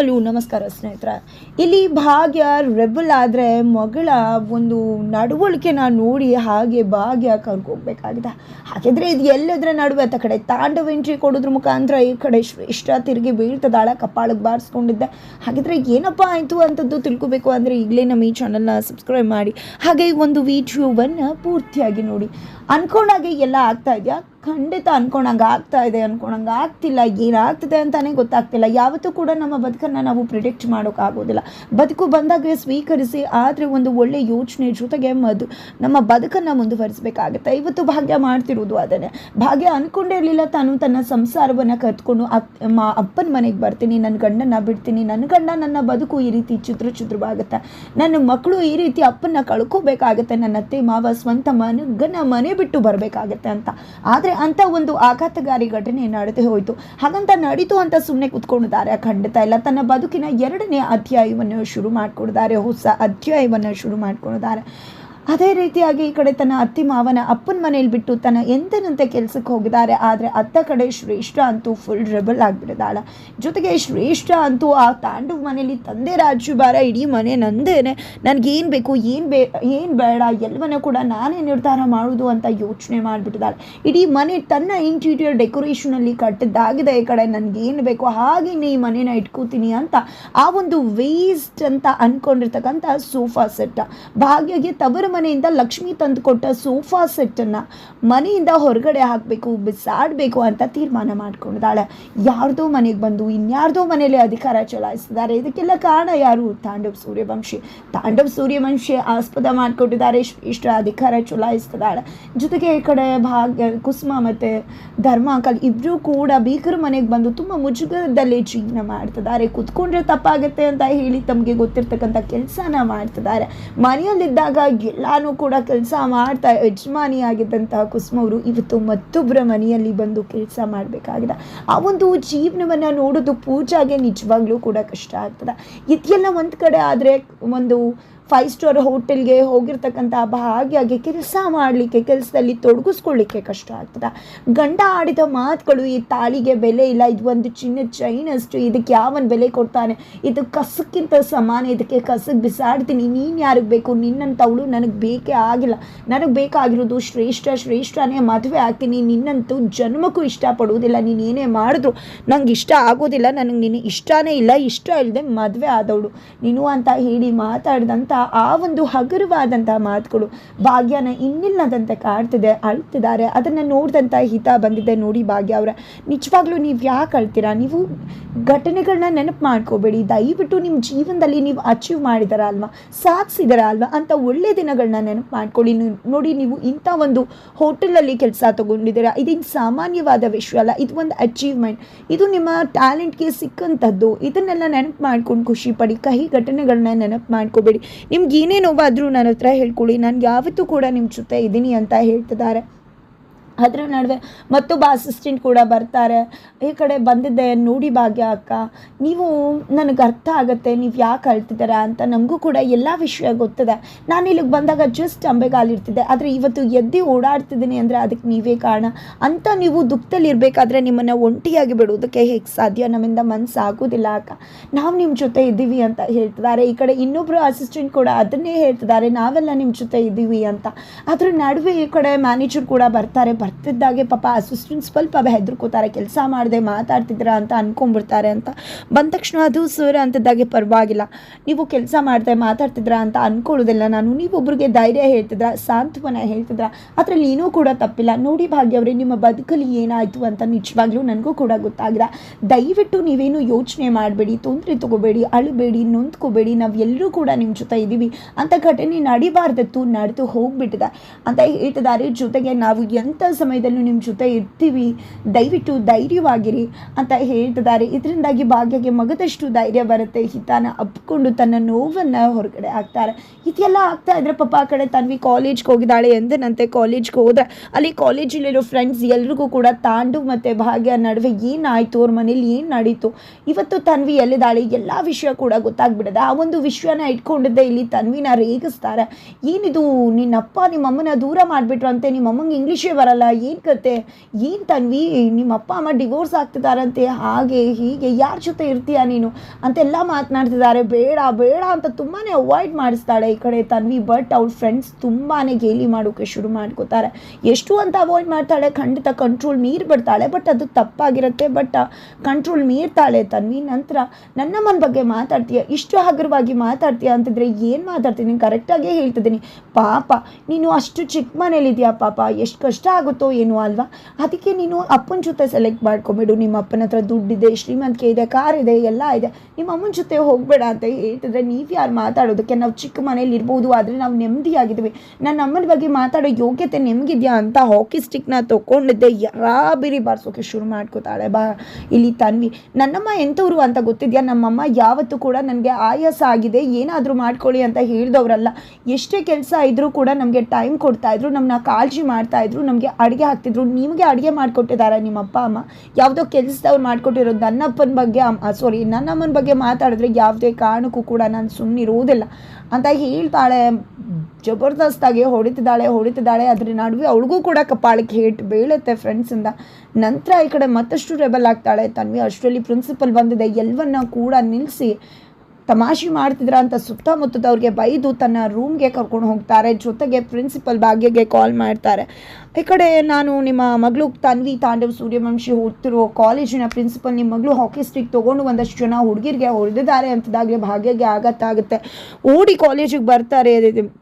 ಅಲ್ಲೂ ನಮಸ್ಕಾರ ಸ್ನೇಹಿತರ. ಇಲ್ಲಿ ಭಾಗ್ಯ, ರೆಬಲ್ ಆದರೆ ಮಗಳ ಒಂದು ನಡವಳಿಕೆನ ನೋಡಿ ಹಾಗೆ ಭಾಗ್ಯ ಕರ್ಕೋಗ್ಬೇಕಾಗಿದೆ. ಹಾಗಿದ್ರೆ ಇದು ಎಲ್ಲದರ ನಡುವೆ ಆತ ಕಡೆ ತಾಂಡವ ಎಂಟ್ರಿ ಕೊಡೋದ್ರ ಮುಖಾಂತರ ಈ ಕಡೆ ಇಷ್ಟ ತಿರುಗಿ ಬೀಳ್ತದಾಳ ಕಪ್ಪಾಳಕ್ಕೆ ಬಾರಿಸ್ಕೊಂಡಿದ್ದೆ. ಹಾಗಿದ್ರೆ ಏನಪ್ಪ ಆಯಿತು ಅಂತದ್ದು ತಿಳ್ಕೊಬೇಕು ಅಂದರೆ ಈಗಲೇ ನಮ್ಮ ಈ ಚಾನಲ್ನ ಸಬ್ಸ್ಕ್ರೈಬ್ ಮಾಡಿ. ಹಾಗೆ ಒಂದು ವಿಡಿಯೋವನ್ನು ಪೂರ್ತಿಯಾಗಿ ನೋಡಿ. ಅನ್ಕೊಂಡಾಗೆ ಎಲ್ಲ ಆಗ್ತಾ ಇದೆಯಾ? ಖಂಡಿತ ಅನ್ಕೊಳಂಗೆ ಆಗ್ತಾ ಇದೆ ಅನ್ಕೊಳಂಗೆ ಆಗ್ತಿಲ್ಲ, ಏನಾಗ್ತಿದೆ ಅಂತಾನೆ ಗೊತ್ತಾಗ್ತಿಲ್ಲ. ಯಾವತ್ತೂ ಕೂಡ ನಮ್ಮ ಬದುಕನ್ನು ನಾವು ಪ್ರಿಡಿಕ್ಟ್ ಮಾಡೋಕ್ಕಾಗೋದಿಲ್ಲ ಬದುಕು ಬಂದಾಗ ಸ್ವೀಕರಿಸಿ, ಆದರೆ ಒಂದು ಒಳ್ಳೆ ಯೋಚನೆ ಜೊತೆಗೆ ಮದು, ನಮ್ಮ ಬದುಕನ್ನು ಮುಂದುವರಿಸಬೇಕಾಗುತ್ತೆ. ಇವತ್ತು ಭಾಗ್ಯ ಮಾಡ್ತಿರೋದು ಅದನ್ನೇ. ಭಾಗ್ಯ ಅನ್ಕೊಂಡೇ ಇರಲಿಲ್ಲ, ತಾನು ತನ್ನ ಸಂಸಾರವನ್ನು ಕತ್ಕೊಂಡು ಅಪ್ ಅಪ್ಪನ ಮನೆಗೆ ಬರ್ತೀನಿ ನನ್ನ ಗಂಡನ ಬಿಡ್ತೀನಿ ನನ್ನ ಗಂಡ ನನ್ನ ಬದುಕು ಈ ರೀತಿ ಚಿತ್ರ ಚಿತ್ರವಾಗುತ್ತೆ ನನ್ನ ಮಕ್ಕಳು ಈ ರೀತಿ ಅಪ್ಪನ ಕಳ್ಕೋಬೇಕಾಗತ್ತೆ, ನನ್ನ ಅತ್ತೆ ಮಾವ ಸ್ವಂತ ಮನಗನ ಮನೆ ಬಿಟ್ಟು ಬರಬೇಕಾಗತ್ತೆ ಅಂತ. ಆದರೆ ಅಂತ ಒಂದು ಆಘಾತಕಾರಿ ಘಟನೆ ನಡೆದು ಹೋಯಿತು. ಹಾಗಂತ ನಡೀತು ಅಂತ ಸುಮ್ಮನೆ ಕೂತ್ಕೊಂಡಿದ್ದಾರೆ ಖಂಡಿತ ಇಲ್ಲ. ತನ್ನ ಬದುಕಿನ ಎರಡನೇ ಅಧ್ಯಾಯವನ್ನು ಶುರು ಮಾಡಿಕೊಂಡಿದ್ದಾರೆ ಹೊಸ ಅಧ್ಯಾಯವನ್ನು ಶುರು ಮಾಡ್ಕೊಂಡಿದ್ದಾರೆ ಅದೇ ರೀತಿಯಾಗಿ ಈ ಕಡೆ ತನ್ನ ಅತ್ತಿ ಮಾವನ ಅಪ್ಪನ ಮನೇಲಿ ಬಿಟ್ಟು ತನ್ನ ಎಂದಿನಂತೆ ಕೆಲಸಕ್ಕೆ ಹೋಗಿದ್ದಾರೆ. ಆದರೆ ಅತ್ತ ಕಡೆ ಶ್ರೇಷ್ಠ ಅಂತೂ ಫುಲ್ ರೆಬಲ್ ಆಗಿಬಿಟ್ಟಿದ್ದಾಳೆ. ಜೊತೆಗೆ ಶ್ರೇಷ್ಠ ಅಂತೂ ಆ ತಾಂಡವ್ ಮನೇಲಿ ತಂದೆ ರಾಜುಭಾರ ಇಡೀ ಮನೆ ನಂದೇನೆ. ನನಗೇನು ಬೇಕು, ಏನು ಬೇ, ಏನು ಬೇಡ, ಎಲ್ಲವನ್ನೂ ಕೂಡ ನಾನೇ ನಿರ್ಧಾರ ಮಾಡೋದು ಅಂತ ಯೋಚನೆ ಮಾಡಿಬಿಟ್ಟಿದ್ದಾಳೆ. ಇಡೀ ಮನೆ ತನ್ನ ಇಂಟೀರಿಯರ್ ಡೆಕೋರೇಷನಲ್ಲಿ ಕಟ್ಟಿದ್ದಾಗಿದೆ ಈ ಕಡೆ. ನನಗೇನು ಬೇಕು ಹಾಗೆ ಈ ಮನೇನ ಇಟ್ಕೋತೀನಿ ಅಂತ ಆ ಒಂದು ವೇಸ್ಟ್ ಅಂತ ಅಂದ್ಕೊಂಡಿರ್ತಕ್ಕಂಥ ಸೋಫಾ ಸೆಟ್ ಭಾಗ್ಯಗೆ ತವರ ಮನೆಯಿಂದ ಲಕ್ಷ್ಮಿ ತಂದುಕೊಟ್ಟ ಸೋಫಾ ಸೆಟ್ಟನ್ನು ಮನೆಯಿಂದ ಹೊರಗಡೆ ಹಾಕಬೇಕು, ಬಿಸಾಡಬೇಕು ಅಂತ ತೀರ್ಮಾನ ಮಾಡ್ಕೊಂಡಿದ್ದಾಳೆ. ಯಾರ್ದೋ ಮನೆಗೆ ಬಂದು ಇನ್ಯಾರ್ದೋ ಮನೇಲಿ ಅಧಿಕಾರ ಚಲಾಯಿಸಿದ್ದಾರೆ. ಇದಕ್ಕೆಲ್ಲ ಕಾರಣ ಯಾರು? ತಾಂಡವ್ ಸೂರ್ಯವಂಶಿ. ತಾಂಡವ್ ಸೂರ್ಯವಂಶಿ ಆಸ್ಪದ ಮಾಡಿಕೊಟ್ಟಿದ್ದಾರೆ. ಇಷ್ಟ ಅಧಿಕಾರ ಚಲಾಯಿಸ್ತಿದ್ದಾಳೆ. ಜೊತೆಗೆ ಈ ಕಡೆ ಭಾಗ್ಯ, ಕುಸುಮ ಮತ್ತು ಧರ್ಮಾಕಲ್ ಇಬ್ಬರೂ ಕೂಡ ಭೀಕರ ಮನೆಗೆ ಬಂದು ತುಂಬ ಮುಜುಗರದಲ್ಲಿ ಜೀವನ ಮಾಡ್ತಿದ್ದಾರೆ. ಕುತ್ಕೊಂಡ್ರೆ ತಪ್ಪಾಗುತ್ತೆ ಅಂತ ಹೇಳಿ ತಮಗೆ ಗೊತ್ತಿರ್ತಕ್ಕಂಥ ಕೆಲಸನ ಮಾಡ್ತಿದ್ದಾರೆ. ಮನೆಯಲ್ಲಿದ್ದಾಗ ಎಲ್ಲಾನು ಕೂಡ ಕೆಲಸ ಮಾಡ್ತಾ ಯಜಮಾನಿಯಾಗಿದ್ದಂತಹ ಕುಸುಮವರು ಇವತ್ತು ಮತ್ತೊಬ್ಬರ ಮನೆಯಲ್ಲಿ ಬಂದು ಕೆಲಸ ಮಾಡಬೇಕಾಗಿದೆ. ಆ ಒಂದು ಜೀವನವನ್ನು ನೋಡೋದು ಪೂಜಾಗೆ ನಿಜವಾಗ್ಲೂ ಕೂಡ ಕಷ್ಟ ಆಗ್ತದೆ. ಇದೆಲ್ಲ ಒಂದು ಕಡೆ ಆದರೆ ಒಂದು ಫೈವ್ ಸ್ಟಾರ್ ಹೋಟೆಲ್ಗೆ ಹೋಗಿರ್ತಕ್ಕಂಥ ಭಾಗ್ಯಾಗಿ ಕೆಲಸ ಮಾಡಲಿಕ್ಕೆ, ಕೆಲಸದಲ್ಲಿ ತೊಡಗಿಸ್ಕೊಳ್ಳಿಕ್ಕೆ ಕಷ್ಟ ಆಗ್ತದೆ. ಗಂಡ ಆಡಿದ ಮಾತುಗಳು ಈ ತಾಳಿಗೆ ಬೆಲೆ ಇಲ್ಲ, ಇದು ಒಂದು ಚಿನ್ನ ಚೈನ್ ಅಷ್ಟು, ಇದಕ್ಕೆ ಯಾವನ್ ಬೆಲೆ ಕೊಡ್ತಾನೆ? ಇದು ಕಸಕ್ಕಿಂತ ಸಮಾನ, ಇದಕ್ಕೆ ಕಸಕ್ಕೆ ಬಿಸಾಡ್ತೀನಿ, ನೀನು ಯಾರಿಗೆ ಬೇಕು? ನಿನ್ನಂಥವಳು ನನಗೆ ಬೇಕೇ ಆಗಿಲ್ಲ. ನನಗೆ ಬೇಕಾಗಿರೋದು ಶ್ರೇಷ್ಠ, ಶ್ರೇಷ್ಠನೇ ಮದುವೆ ಆಗ್ತೀನಿ. ನಿನ್ನಂತೂ ಜನ್ಮಕ್ಕೂ ಇಷ್ಟಪಡುವುದಿಲ್ಲ. ನೀನು ಏನೇ ಮಾಡಿದ್ರು ನಂಗೆ ಇಷ್ಟ ಆಗೋದಿಲ್ಲ. ನನಗೆ ನೀನು ಇಷ್ಟನೇ ಇಲ್ಲ. ಇಷ್ಟ ಇಲ್ಲದೆ ಮದುವೆ ಆದವಳು. ನೀನು ಅಂತ ಹೇಳಿ ಮಾತಾಡಿದಂಥ ಆ ಒಂದು ಹಗುರವಾದಂಥ ಮಾತುಗಳು ಭಾಗ್ಯನ ಇನ್ನಿಲ್ಲದಂತೆ ಕಾಡ್ತಿದೆ ಅಳ್ತಿದ್ದಾರೆ ಅದನ್ನು ನೋಡಿದಂಥ ಹಿತ ಬಂದಿದೆ ನೋಡಿ ಭಾಗ್ಯ ಅವರ. ನಿಜವಾಗ್ಲೂ ನೀವು ಯಾಕೆ ಅಳ್ತೀರಾ? ನೀವು ಘಟನೆಗಳನ್ನ ನೆನಪು ಮಾಡ್ಕೋಬೇಡಿ. ದಯವಿಟ್ಟು ನಿಮ್ಮ ಜೀವನದಲ್ಲಿ ನೀವು ಅಚೀವ್ ಮಾಡಿದಾರ ಅಲ್ವಾ? ಸಾಧಿಸಿದಾರ ಅಲ್ವಾ? ಅಂತ ಒಳ್ಳೆ ದಿನಗಳನ್ನ ನೆನಪು ಮಾಡ್ಕೊಳ್ಳಿ. ನೋಡಿ ನೀವು ಇಂಥ ಒಂದು ಹೋಟೆಲಲ್ಲಿ ಕೆಲಸ ತಗೊಂಡಿದ್ದೀರಾ? ಇದೇನು ಸಾಮಾನ್ಯವಾದ ವಿಷಯ ಅಲ್ಲ. ಇದು ಒಂದು ಅಚೀವ್ಮೆಂಟ್ ಇದು ನಿಮ್ಮ ಟ್ಯಾಲೆಂಟ್ಗೆ ಸಿಕ್ಕಂಥದ್ದು ಇದನ್ನೆಲ್ಲ ನೆನಪು ಮಾಡ್ಕೊಂಡು ಖುಷಿ ಪಡಿ. ಕಹಿ ಘಟನೆಗಳನ್ನ ನೆನಪು ಮಾಡ್ಕೋಬೇಡಿ. ನಿಮ್ಗೆ ಏನೇ ನೋವಾದರೂ ನನ್ನ ಹತ್ರ ಹೇಳ್ಕೊಳ್ಳಿ. ನಾನು ಯಾವತ್ತೂ ಕೂಡ ನಿಮ್ಮ ಜೊತೆ ಇದ್ದೀನಿ ಅಂತ ಹೇಳ್ತಿದ್ದಾರೆ. ಅದರ ನಡುವೆ ಮತ್ತೊಬ್ಬ ಅಸಿಸ್ಟೆಂಟ್ ಕೂಡ ಬರ್ತಾರೆ. ಈ ಕಡೆ ಬಂದಿದ್ದೆ, ನೋಡಿ ಭಾಗ್ಯ ಅಕ್ಕ, ನೀವು ನನಗೆ ಅರ್ಥ ಆಗುತ್ತೆ, ನೀವು ಯಾಕೆ ಅಳ್ತಿದ್ದೀರಾ ಅಂತ ನಮಗೂ ಕೂಡ ಎಲ್ಲ ವಿಷಯ ಗೊತ್ತಿದೆ. ನಾನು ಇಲ್ಲಿಗೆ ಬಂದಾಗ ಜಸ್ಟ್ ಅಂಬೆಗಾಲಿರ್ತಿದ್ದೆ, ಆದರೆ ಇವತ್ತು ಎದ್ದು ಓಡಾಡ್ತಿದ್ದೀನಿ ಅಂದರೆ ಅದಕ್ಕೆ ನೀವೇ ಕಾರಣ. ಅಂತ ನೀವು ದುಃಖದಲ್ಲಿ ಇರಬೇಕಾದ್ರೆ ನಿಮ್ಮನ್ನು ಒಂಟಿಯಾಗಿ ಬಿಡೋದಕ್ಕೆ ಹೇಗೆ ಸಾಧ್ಯ? ನಮ್ಮಿಂದ ಮನಸ್ಸು ಆಗೋದಿಲ್ಲ ಅಕ್ಕ. ನಾವು ನಿಮ್ಮ ಜೊತೆ ಇದ್ದೀವಿ ಅಂತ ಹೇಳ್ತಿದ್ದಾರೆ. ಈ ಕಡೆ ಇನ್ನೊಬ್ಬರು ಅಸಿಸ್ಟೆಂಟ್ ಕೂಡ ಅದನ್ನೇ ಹೇಳ್ತಿದ್ದಾರೆ, ನಾವೆಲ್ಲ ನಿಮ್ಮ ಜೊತೆ ಇದ್ದೀವಿ ಅಂತ. ಅದ್ರ ನಡುವೆ ಈ ಕಡೆ ಮ್ಯಾನೇಜರ್ ಕೂಡ ಬರ್ತಾರೆ ಬರ್ತಿದ್ದಾಗೆ ಪಾಪ ಅಸಿಸ್ಟೆಂಟ್ ಸ್ವಲ್ಪ ಹೆದರ್ಕೋತಾರೆ, ಕೆಲಸ ಮಾಡಿದೆ ಮಾತಾಡ್ತಿದ್ರ ಅಂತ ಅನ್ಕೊಂಡ್ಬಿಡ್ತಾರೆ ಅಂತ. ಬಂದ ತಕ್ಷಣ ಅದು ಸರ್ ಅಂತಿದ್ದಾಗೆ ಪರವಾಗಿಲ್ಲ. ನೀವು ಕೆಲಸ ಮಾಡದೆ ಮಾತಾಡ್ತಿದ್ರ ಅಂತ ಅನ್ಕೊಳ್ಳೋದಿಲ್ಲ ನಾನು. ನೀವೊಬ್ರಿಗೆ ಧೈರ್ಯ ಹೇಳ್ತಿದ್ರ ಸಾಂತ್ವನ ಹೇಳ್ತಿದ್ರ ಅದರಲ್ಲಿ ಏನೂ ಕೂಡ ತಪ್ಪಿಲ್ಲ. ನೋಡಿ ಭಾಗ್ಯವ್ರೆ ನಿಮ್ಮ ಬದುಕಲ್ಲಿ ಏನಾಯಿತು ಅಂತ ನಿಜವಾಗ್ಲೂ ನನಗೂ ಕೂಡ ಗೊತ್ತಾಗಿದೆ ದಯವಿಟ್ಟು ನೀವೇನು ಯೋಚನೆ ಮಾಡಬೇಡಿ, ತೊಂದರೆ ತಗೋಬೇಡಿ, ಅಳಬೇಡಿ, ನೊಂದ್ಕೋಬೇಡಿ ನಾವು ಎಲ್ಲರೂ ಕೂಡ ನಿಮ್ಮ ಜೊತೆ ಇದ್ದೀವಿ ಅಂತ ಘಟನೆ ನಡಿಬಾರ್ದತ್ತು, ನಡೆದು ಹೋಗ್ಬಿಟ್ಟಿದೆ. ಅಂತ ಹೇಳ್ತಿದ್ದಾರೆ. ಜೊತೆಗೆ ನಾವು ಎಂಥ ಸಮಯದಲ್ಲೂ ನಿಮ್ಮ ಜೊತೆ ಇರ್ತೀವಿ. ದಯವಿಟ್ಟು ಧೈರ್ಯವಾಗಿರಿ ಅಂತ ಹೇಳ್ತಿದ್ದಾರೆ. ಇದರಿಂದಾಗಿ ಭಾಗ್ಯಗೆ ಮಗದಷ್ಟು ಧೈರ್ಯ ಬರುತ್ತೆ. ಹಿತಾನ ಅಪ್ಕೊಂಡು ತನ್ನ ನೋವನ್ನು ಹೊರಗಡೆ ಹಾಕ್ತಾರೆ. ಇದೆಲ್ಲ ಆಗ್ತಾ ಇದ್ರೆ ಪಾಪ ಆ ಕಡೆ ತನ್ವಿ ಕಾಲೇಜ್ಗೆ ಹೋಗಿದ್ದಾಳೆ ಎಂದನಂತೆ ಕಾಲೇಜ್ಗೆ ಹೋದ್ರೆ ಅಲ್ಲಿ ಕಾಲೇಜಲ್ಲಿರೋ ಫ್ರೆಂಡ್ಸ್ ಎಲ್ರಿಗೂ ಕೂಡ ತಾಂಡು ಮತ್ತು ಭಾಗ್ಯ ನಡುವೆ ಏನಾಯಿತು? ಅವ್ರ ಮನೇಲಿ ಏನು ನಡೀತು? ಇವತ್ತು ತನ್ವಿ ಎಲ್ಲಿದ್ದಾಳೆ? ಎಲ್ಲ ವಿಷಯ ಕೂಡ ಗೊತ್ತಾಗ್ಬಿಡದೆ ಆ ಒಂದು ವಿಷಯನ ಇಟ್ಕೊಂಡಿದ್ದೆ ಇಲ್ಲಿ ತನ್ವಿನ ರೇಗಿಸ್ತಾರೆ. ಏನಿದು? ನಿನ್ನಪ್ಪ ನಿಮ್ಮಮ್ಮನ ದೂರ ಮಾಡಿಬಿಟ್ರು ಅಂತೆ ನಿಮ್ಮಮ್ಮಂಗೆ ಇಂಗ್ಲೀಷೇ ಬರಲ್ಲ. ಇಲ್ವಲ್ಲ ಏನು ಕತೆ? ಏನು ತನ್ವಿ? ನಿಮ್ಮ ಅಪ್ಪ, ಅಮ್ಮ ಡಿವೋರ್ಸ್ ಆಗ್ತಿದಾರಂತೆ, ಹಾಗೆ, ಹೀಗೆ, ಯಾರ ಜೊತೆ ಇರ್ತೀಯ ನೀನು? ಅಂತೆಲ್ಲ ಮಾತನಾಡ್ತಿದ್ದಾರೆ ಬೇಡ ಬೇಡ ಅಂತ ತುಂಬಾ ಅವಾಯ್ಡ್ ಮಾಡಿಸ್ತಾಳೆ ಈ ಕಡೆ ತನ್ವಿ ಬಟ್ ಅವ್ಳ ಫ್ರೆಂಡ್ಸ್ ತುಂಬಾ ಗೇಲಿ ಮಾಡೋಕ್ಕೆ ಶುರು ಮಾಡ್ಕೋತಾರೆ. ಎಷ್ಟು ಅಂತ ಅವಾಯ್ಡ್ ಮಾಡ್ತಾಳೆ, ಖಂಡಿತ ಕಂಟ್ರೋಲ್ ಮೀರಿ ಬಿಡ್ತಾಳೆ ಬಟ್ ಅದು ತಪ್ಪಾಗಿರುತ್ತೆ. ಬಟ್ ಕಂಟ್ರೋಲ್ ಮೀರ್ತಾಳೆ ತನ್ವಿ. ನಂತರ, ನನ್ನ ಮನ ಬಗ್ಗೆ ಮಾತಾಡ್ತೀಯ? ಇಷ್ಟು ಹಗುರವಾಗಿ ಮಾತಾಡ್ತೀಯ? ಅಂತಿದ್ರೆ, ಏನು ಮಾತಾಡ್ತೀನಿ? ಕರೆಕ್ಟಾಗೇ ಹೇಳ್ತಿದ್ದೀನಿ. ಪಾಪ, ನೀನು ಅಷ್ಟು ಚಿಕ್ಕ ಮನೇಲಿದೆಯಾ ಪಾಪ? ಎಷ್ಟು ಕಷ್ಟ ಆಗುತ್ತೋ. ಏನೋ ಅಲ್ವಾ? ಅದಕ್ಕೆ ನೀನು ಅಪ್ಪನ ಜೊತೆ ಸೆಲೆಕ್ಟ್ ಮಾಡ್ಕೊಬೇಡು. ನಿಮ್ಮ ಅಪ್ಪನ ಹತ್ರ ದುಡ್ಡಿದೆ, ಶ್ರೀಮಂತಿಕೆ ಇದೆ ಕಾರ್ ಇದೆ, ಎಲ್ಲ ಇದೆ. ನಿಮ್ಮ ಅಮ್ಮನ ಜೊತೆ ಹೋಗಬೇಡ ಅಂತ ಹೇಳ್ತಿದ್ರೆ ನೀವು ಯಾರು ಮಾತಾಡೋದಕ್ಕೆ? ನಾವು ಚಿಕ್ಕ ಮನೇಲಿ ಇರ್ಬೋದು, ಆದರೆ ನಾವು ನೆಮ್ಮದಿಯಾಗಿದ್ದೀವಿ ನನ್ನ ಅಮ್ಮನ ಬಗ್ಗೆ ಮಾತಾಡೋ ಯೋಗ್ಯತೆ ನಿಮಗಿದೆಯಾ ಅಂತ ಹಾಕಿ ಸ್ಟಿಕ್ನ ತೊಗೊಂಡಿದ್ದೆ ಯಾರಾಬಿರಿ ಬಾರಿಸೋಕೆ ಶುರು ಮಾಡ್ಕೋತಾಳೆ. ಬಾ, ಇಲ್ಲಿ ತನ್ವಿ. ನನ್ನಮ್ಮ ಎಂಥವ್ರು ಅಂತ ಗೊತ್ತಿದೆಯಾ? ನಮ್ಮಮ್ಮ ಯಾವತ್ತೂ ಕೂಡ ನನಗೆ ಆಯಾಸ ಆಗಿದೆ. ಏನಾದರೂ ಮಾಡ್ಕೊಳ್ಳಿ ಅಂತ ಹೇಳಿದವರಲ್ಲ. ಎಷ್ಟೇ ಕೆಲಸ ಇದ್ದರೂ ಕೂಡ ನಮಗೆ ಟೈಮ್ ಕೊಡ್ತಾಯಿದ್ರು ನಮ್ಮನ್ನ ಕಾಳಜಿ ಮಾಡ್ತಾಯಿದ್ರು ನಮಗೆ ಅಡುಗೆ ಹಾಕ್ತಿದ್ರು, ನಿಮಗೆ ಅಡುಗೆ ಮಾಡಿಕೊಟ್ಟಿದ್ದಾರೆ ನಿಮ್ಮ ಅಪ್ಪ ಅಮ್ಮ. ಯಾವುದೋ ಕೆಲಸದವ್ರು ಮಾಡಿಕೊಟ್ಟಿರೋದು ನನ್ನಪ್ಪನ ಬಗ್ಗೆ ಸಾರಿ ನನ್ನಮ್ಮನ ಬಗ್ಗೆ ಮಾತಾಡಿದ್ರೆ ಯಾವುದೇ ಕಾರಣಕ್ಕೂ ಕೂಡ ನಾನು ಸುಮ್ಮನಿರುವುದಿಲ್ಲ ಅಂತ ಹೇಳ್ತಾಳೆ, ಜಬರ್ದಸ್ತಾಗಿ ಹೊಡಿತಿದ್ದಾಳೆ ಹೊಡಿತಿದ್ದಾಳೆ. ಅದ್ರ ನಡುವೆ ಅವಳಿಗೂ ಕೂಡ ಕಪಾಳಕ್ಕೆ ಹೇಟ್ ಬೀಳುತ್ತೆ ಫ್ರೆಂಡ್ಸಿಂದ ನಂತರ ಈ ಕಡೆ ಮತ್ತಷ್ಟು ರೆಬಲ್ ಆಗ್ತಾಳೆ. ತನ್ವಿ ಅಷ್ಟರಲ್ಲಿ ಪ್ರಿನ್ಸಿಪಲ್ ಬಂದಿದೆ. ಎಲ್ಲವನ್ನ ಕೂಡ ನಿಲ್ಲಿಸಿ ತಮಾಷೆ ಮಾಡ್ತಿದ್ರ ಅಂತ ಸುತ್ತಮುತ್ತದವ್ರಿಗೆ ಬೈದು ತನ್ನ ರೂಮ್ಗೆ ಕರ್ಕೊಂಡು ಹೋಗ್ತಾರೆ. ಜೊತೆಗೆ ಪ್ರಿನ್ಸಿಪಲ್ ಭಾಗ್ಯಗೆ ಕಾಲ್ ಮಾಡ್ತಾರೆ. ಈ ಕಡೆ ನಾನು ನಿಮ್ಮ ಮಗಳು ತನ್ವಿ ತಾಂಡವ್ ಸೂರ್ಯವಂಶಿ ಓದ್ತಿರೋ ಕಾಲೇಜಿನ ಪ್ರಿನ್ಸಿಪಲ್ ನಿಮ್ಮ ಮಗಳು ಹಾಕಿ ಸ್ಟಿಕ್ ತೊಗೊಂಡು ಒಂದಷ್ಟು ಜನ ಹುಡುಗಿರಿಗೆ ಹೊಡೆದಿದ್ದಾರೆ ಅಂತದಾಗಲೇ ಭಾಗ್ಯಗೆ ಆಗತ್ತಾಗುತ್ತೆ ಓಡಿ ಕಾಲೇಜಿಗೆ ಬರ್ತಾರೆ.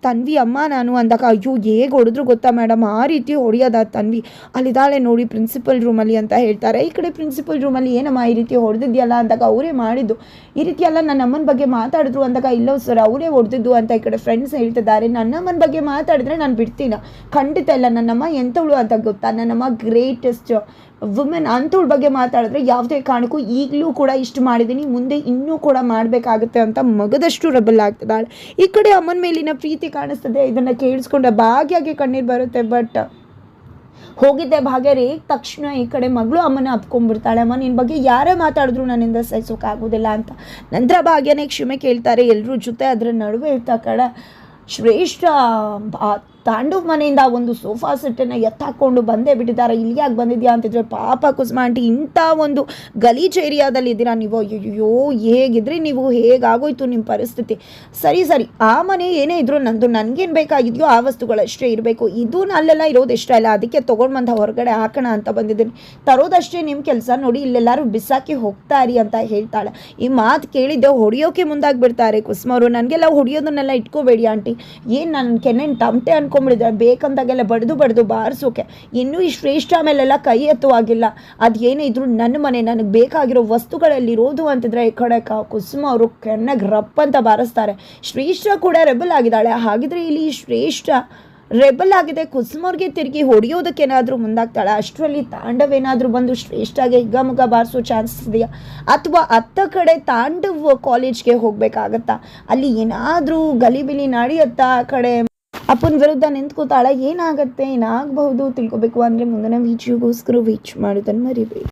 ತನ್ವಿ, ಅಮ್ಮ, ನಾನು ಅಂದಾಗ ಅಯ್ಯೋ, ಹೇಗೆ ಹೊಡೆದ್ರು ಗೊತ್ತಾ ಮೇಡಮ್? ಆ ರೀತಿ ಹೊಡೆಯೋದ ತನ್ವಿ. ಅಲ್ಲಿದ್ದಾಳೆ ನೋಡಿ ಪ್ರಿನ್ಸಿಪಲ್ ರೂಮಲ್ಲಿ ಅಂತ ಹೇಳ್ತಾರೆ. ಈ ಕಡೆ ಪ್ರಿನ್ಸಿಪಲ್ ರೂಮಲ್ಲಿ ಏನಮ್ಮ, ಈ ರೀತಿ ಹೊಡೆದಿದ್ಯಲ್ಲ? ಅಂದಾಗ ಅವರೇ ಮಾಡಿದ್ದು. ಈ ರೀತಿ ಎಲ್ಲ ನನ್ನ ಅಮ್ಮನ ಬಗ್ಗೆ ಮಾತಾಡಿದ್ರು ಅಂದಾಗ ಇಲ್ಲೋ ಸರ್, ಅವರೇ ಹೊಡೆದಿದ್ದು ಅಂತ ಈ ಕಡೆ ಫ್ರೆಂಡ್ಸ್ ಹೇಳ್ತಿದ್ದಾರೆ. ನನ್ನ ಅಮ್ಮನ ಬಗ್ಗೆ ಮಾತಾಡಿದ್ರೆ ನಾನು ಬಿಡ್ತೀನ. ಖಂಡಿತ ಇಲ್ಲ, ನನ್ನಮ್ಮ ಎಂಥವಳು ಅಂತ ಗೊತ್ತಾ? ನನ್ನಮ್ಮ ಗ್ರೇಟೆಸ್ಟ್ ವುಮೆನ್ ಅಂಥವ್ಳ ಬಗ್ಗೆ ಮಾತಾಡಿದ್ರೆ ಯಾವುದೇ ಕಾರಣಕ್ಕೂ ಈಗಲೂ ಕೂಡ ಇಷ್ಟು ಮಾಡಿದ್ದೀನಿ, ಮುಂದೆ ಇನ್ನೂ ಕೂಡ ಮಾಡಬೇಕಾಗುತ್ತೆ ಅಂತ ಮಗದಷ್ಟು ರಬಲ್ ಆಗ್ತದಾಳೆ ಈ ಕಡೆ ಅಮ್ಮನ ಮೇಲಿನ ಪ್ರೀತಿ ಕಾಣಿಸ್ತದೆ, ಇದನ್ನು ಕೇಳಿಸ್ಕೊಂಡ ಭಾಗ್ಯಾಗೆ ಕಣ್ಣೀರು ಬರುತ್ತೆ ಬಟ್ ಹೋಗಿದ್ದೆ ಭಾಗ್ಯ ರೀ ತಕ್ಷಣ ಈ ಕಡೆ ಮಗಳು ಅಮ್ಮನ ಹಬ್ಕೊಂಡ್ಬಿಡ್ತಾಳೆ ಅಮ್ಮ ನಿನ್ನ ಬಗ್ಗೆ ಯಾರೇ ಮಾತಾಡಿದ್ರು ನನ್ನಿಂದ ಸಹಿಸೋಕ್ಕಾಗೋದಿಲ್ಲ ಅಂತ. ನಂತರ ಭಾಗ್ಯನೇ ಕ್ಷಮೆ ಕೇಳ್ತಾರೆ. ಎಲ್ಲರೂ ಜೊತೆ ಅದರ ನಡುವೆ ಇರ್ತಾ ಕಡೆ ಶ್ರೇಷ್ಠ ತಾಂಡವ್ ಮನೆಯಿಂದ ಒಂದು ಸೋಫಾ ಸೆಟ್ಟನ್ನು ಎತ್ತಾಕೊಂಡು ಬಂದೇ ಬಿಟ್ಟಿದ್ದಾರೆ. ಇಲ್ಲಿ ಯಾಕೆ ಬಂದಿದ್ಯಾ ಅಂತಿದ್ರೆ ಪಾಪ ಕುಸುಮ ಆಂಟಿ, ಇಂಥ ಒಂದು ಗಲೀಜ್ ಏರಿಯಾದಲ್ಲಿ ಇದ್ದೀರಾ ನೀವು? ಅಯ್ಯೋ ಹೇಗಿದ್ರಿ ನೀವು? ಹೇಗಾಗೋಯ್ತು ನಿಮ್ಮ ಪರಿಸ್ಥಿತಿ? ಸರಿ ಸರಿ, ಆ ಮನೆ ಏನೇ ಇದ್ರು ನಂದು, ನನಗೇನು ಬೇಕಾಗಿದೆಯೋ ಆ ವಸ್ತುಗಳಷ್ಟೇ ಇರಬೇಕು. ಇದು ಅಲ್ಲೆಲ್ಲ ಇರೋದು ಇಷ್ಟ ಇಲ್ಲ. ಅದಕ್ಕೆ ತೊಗೊಂಡು ಬಂದ ಹೊರಗಡೆ ಹಾಕೋಣ ಅಂತ ಬಂದಿದ್ದೀನಿ. ತರೋದಷ್ಟೇ ನಿಮ್ಮ ಕೆಲಸ ನೋಡಿ, ಇಲ್ಲೆಲ್ಲರೂ ಬಿಸಾಕಿ ಹೋಗ್ತಾರಿ ಅಂತ ಹೇಳ್ತಾಳೆ. ಈ ಮಾತು ಕೇಳಿದ್ದೆ, ಹೊಡಿಯೋಕೆ ಮುಂದಾಗ್ಬಿಡ್ತಾರೆ ಕುಸುಮ ಅವರು ನನಗೆಲ್ಲ ಹೊಡಿಯೋದನ್ನೆಲ್ಲ ಇಟ್ಕೋಬೇಡಿ ಆಂಟಿ. ಏನು ನನ್ನ ಕೆನ್ನೆನ್ ತಮಟೆ ಅನ್ಕೊಂಬಿಡಿದ್ರೆ ಬೇಕಂದಾಗೆಲ್ಲ ಬಡಿದು ಬಡಿದು ಬಾರಿಸೋಕೆ. ಇನ್ನೂ ಈ ಶ್ರೇಷ್ಠ ಮೇಲೆಲ್ಲ ಕೈ ಎತ್ತುವಾಗಿಲ್ಲ. ಅದು ಏನೇ ಇದ್ರು ನನ್ನ ಮನೆ ನನಗೆ ಬೇಕಾಗಿರೋ ವಸ್ತುಗಳಲ್ಲಿರೋದು ಅಂತಂದರೆ ಈ ಕಡೆ ಕ, ಕುಸುಮ ಅವರು ಕೆನ್ನಾಗಿ ರಪ್ ಅಂತ ಬಾರಿಸ್ತಾರೆ. ಶ್ರೇಷ್ಠ ಕೂಡ ರೆಬಲ್ ಆಗಿದ್ದಾಳೆ. ಹಾಗಿದ್ರೆ ಇಲ್ಲಿ ಶ್ರೇಷ್ಠ ರೆಬಲ್ ಆಗಿದೆ. ಕುಸುಮವ್ರಿಗೆ ತಿರುಗಿ ಹೊಡೆಯೋದಕ್ಕೇನಾದರೂ ಮುಂದಾಗ್ತಾಳೆ? ಅಷ್ಟರಲ್ಲಿ ತಾಂಡವ ಏನಾದರೂ ಬಂದು ಶ್ರೇಷ್ಠಗೆ ಹಿಗ್ಗಮುಗ ಬಾರಿಸೋ ಚಾನ್ಸಸ್ ಇದೆಯಾ? ಅಥವಾ ಅತ್ತ ಕಡೆ ತಾಂಡವ್ ಕಾಲೇಜ್ಗೆ ಹೋಗಬೇಕಾಗತ್ತಾ? ಅಲ್ಲಿ ಏನಾದರೂ ಗಲಿಬಿಲಿ ನಡೆಯುತ್ತಾ ಆ ಕಡೆ? ಅಪ್ಪನ ವಿರುದ್ಧ ನಿಂತ್ಕೋತಾಳೆ ಏನಾಗುತ್ತೆ ಏನಾಗಬಹುದು ತಿಳ್ಕೊಬೇಕು ಅಂದರೆ ಮುಂದಿನ ವಿಡಿಯೋಗೋಸ್ಕರ ವೀಚ್ ಮಾಡೋದನ್ನು ಮರಿಬೇಡಿ.